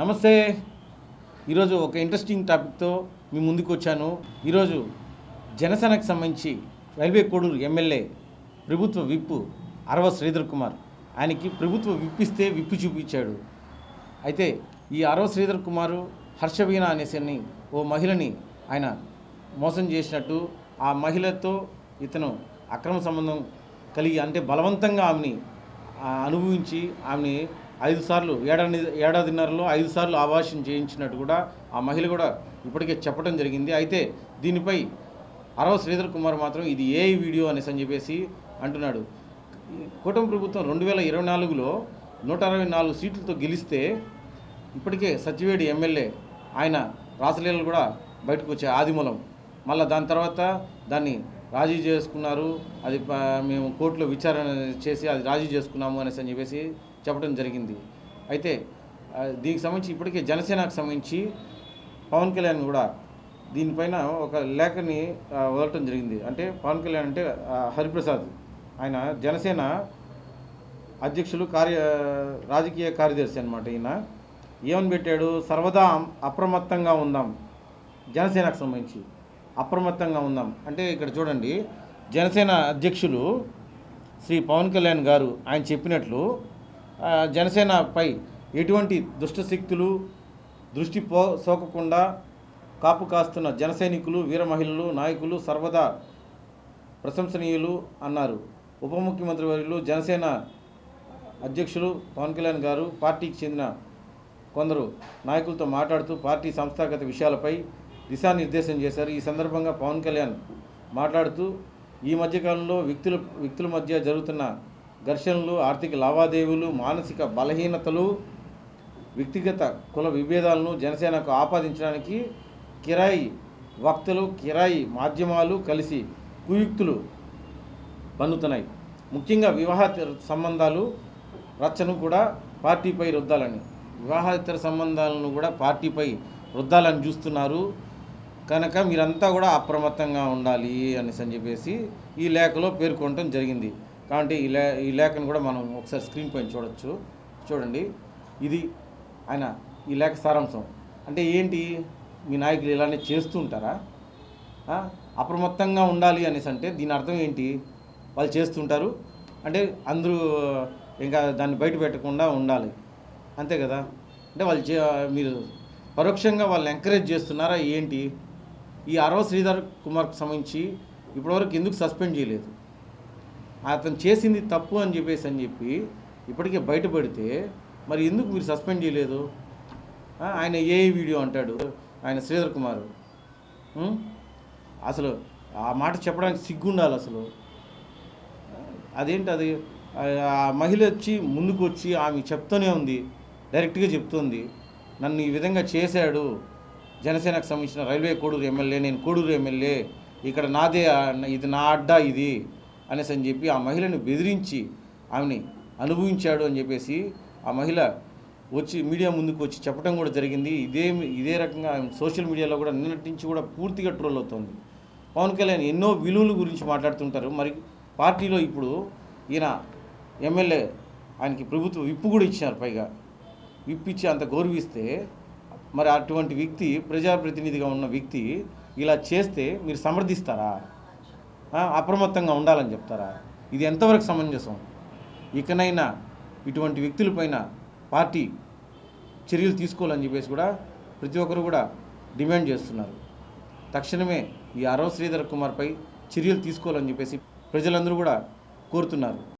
నమస్తే. ఈరోజు ఒక ఇంట్రెస్టింగ్ టాపిక్తో మీ ముందుకు వచ్చాను. ఈరోజు జనసేనకు సంబంధించి రైల్వే కోడూరు ఎమ్మెల్యే ప్రభుత్వ విప్పు అరవ శ్రీధర్ కుమార్ ఆయనకి ప్రభుత్వ విప్పిస్తే విప్పు చూపించాడు. అయితే ఈ అరవ శ్రీధర్ కుమారు హర్షవీణ అనేసి ఓ మహిళని ఆయన మోసం చేసినట్టు ఆ మహిళతో ఇతను అక్రమ సంబంధం కలిగి అంటే బలవంతంగా ఆమెని అనుభవించి ఆమెని ఐదు సార్లు ఏడాది ఏడాదిన్నరలో ఐదు సార్లు ఆవాసం చేయించినట్టు కూడా ఆ మహిళ కూడా ఇప్పటికే చెప్పడం జరిగింది. అయితే దీనిపై అరవ శ్రీధర్ కుమార్ మాత్రం ఇది ఏ వీడియో అనేసి అని చెప్పేసి అంటున్నాడు. కూటమి ప్రభుత్వం రెండు వేల ఇరవై నాలుగులో నూట అరవై నాలుగు సీట్లతో గెలిస్తే ఇప్పటికే సత్యవేడి ఎమ్మెల్యే ఆయన రాసలీలలు కూడా బయటకు వచ్చే ఆదిమూలం. మళ్ళీ దాని తర్వాత దాన్ని రాజీ చేసుకున్నారు. అది మేము కోర్టులో విచారణ చేసి అది రాజీ చేసుకున్నాము అనేసి అని చెప్పేసి చెప్పడం జరిగింది. అయితే దీనికి సంబంధించి ఇప్పటికే జనసేనకు సంబంధించి పవన్ కళ్యాణ్ కూడా దీనిపైన ఒక లేఖని వదలటం జరిగింది. అంటే పవన్ కళ్యాణ్ అంటే హరిప్రసాద్. ఆయన జనసేన అధ్యక్షులు కార్య రాజకీయ కార్యదర్శి అనమాట ఈయన. ఏమని పెట్టాడు? సర్వదా అప్రమత్తంగా ఉందాం జనసేనకు సంబంధించి. అప్రమత్తంగా ఉందాం అంటే ఇక్కడ చూడండి జనసేన అధ్యక్షులు శ్రీ పవన్ కళ్యాణ్ గారు ఆయన చెప్పినట్లు జనసేనపై ఎటువంటి దుష్టశక్తులు దృష్టి పో సోకకుండా కాపు కాస్తున్న జన సైనికులు వీర మహిళలు నాయకులు సర్వదా ప్రశంసనీయులు అన్నారు. ఉప ముఖ్యమంత్రి వర్యులు జనసేన అధ్యక్షులు పవన్ కళ్యాణ్ గారు పార్టీకి చెందిన కొందరు నాయకులతో మాట్లాడుతూ పార్టీ సంస్థాగత విషయాలపై దిశానిర్దేశం చేశారు. ఈ సందర్భంగా పవన్ కళ్యాణ్ మాట్లాడుతూ ఈ మధ్యకాలంలో వ్యక్తుల వ్యక్తుల మధ్య జరుగుతున్న ఘర్షణలు ఆర్థిక లావాదేవీలు మానసిక బలహీనతలు వ్యక్తిగత కుల విభేదాలను జనసేనకు ఆపాదించడానికి కిరాయి వక్తలు కిరాయి మాధ్యమాలు కలిసి కుయుక్తులు పన్నుతున్నాయి. ముఖ్యంగా వివాహేతర సంబంధాలు రచ్చను కూడా పార్టీపై రుద్దాలని వివాహేతర సంబంధాలను కూడా పార్టీపై రుద్దాలని చూస్తున్నారు. కనుక మీరంతా కూడా అప్రమత్తంగా ఉండాలి అనేసి అని చెప్పేసి ఈ లేఖలో పేర్కొనటం జరిగింది. కాబట్టి ఈ లే ఈ లేఖను కూడా మనం ఒకసారి స్క్రీన్ పైన చూడొచ్చు. చూడండి. ఇది ఆయన ఈ లేఖ సారాంశం. అంటే ఏంటి? మీ నాయకులు ఇలానే చేస్తూ ఉంటారా? అప్రమత్తంగా ఉండాలి అనేసి అంటే దీని అర్థం ఏంటి? వాళ్ళు చేస్తుంటారు అంటే అందరూ ఇంకా దాన్ని బయట పెట్టకుండా ఉండాలి. అంతే కదా? అంటే వాళ్ళు చే మీరు పరోక్షంగా వాళ్ళు ఎంకరేజ్ చేస్తున్నారా? ఏంటి? ఈ అరవ శ్రీధర్ కుమార్కి సంబంధించి ఇప్పటివరకు ఎందుకు సస్పెండ్ చేయలేదు? అతను చేసింది తప్పు అని చెప్పేసి అని చెప్పి ఇప్పటికే బయటపడితే మరి ఎందుకు మీరు సస్పెండ్ చేయలేదు? ఆయన ఏ వీడియో అంటాడు? ఆయన శ్రీధర్ కుమార్. అసలు ఆ మాట చెప్పడానికి సిగ్గుండాలి అసలు. అదేంటి అది? ఆ- ఆ మహిళ వచ్చి ముందుకు వచ్చి ఆమె చెప్తూనే ఉంది డైరెక్ట్గా చెప్తుంది. నన్ను ఈ విధంగా చేశాడు. జనసేనకు సంబంధించిన రైల్వే కోడూరు ఎమ్మెల్యే నేను కోడూరు ఎమ్మెల్యే ఇక్కడ నాదే ఇది నా అడ్డా ఇది అనేసి అని చెప్పి ఆ మహిళను బెదిరించి ఆమెని అనుభవించాడు అని చెప్పేసి ఆ మహిళ వచ్చి మీడియా ముందుకు వచ్చి చెప్పడం కూడా జరిగింది. ఇదే ఇదే రకంగా ఆమె సోషల్ మీడియాలో కూడా నిన్నటి నుంచి కూడా పూర్తిగా ట్రోల్ అవుతుంది. పవన్ కళ్యాణ్ ఎన్నో విలువల గురించి మాట్లాడుతుంటారు. మరి పార్టీలో ఇప్పుడు ఈయన ఎమ్మెల్యే ఆయనకి ప్రభుత్వ విప్పు కూడా ఇచ్చారు పైగా. విప్పిచ్చి అంత గౌరవిస్తే మరి అటువంటి వ్యక్తి ప్రజాప్రతినిధిగా ఉన్న వ్యక్తి ఇలా చేస్తే మీరు సమర్థిస్తారా? అప్రమత్తంగా ఉండాలని చెప్తారా? ఇది ఎంతవరకు సమంజసం? ఇకనైనా ఇటువంటి వ్యక్తులపైన పార్టీ చర్యలు తీసుకోవాలని చెప్పేసి కూడా ప్రతి ఒక్కరు కూడా డిమాండ్ చేస్తున్నారు. తక్షణమే ఈ అరవ శ్రీధర్ కుమార్పై చర్యలు తీసుకోవాలని చెప్పేసి ప్రజలందరూ కూడా కోరుతున్నారు.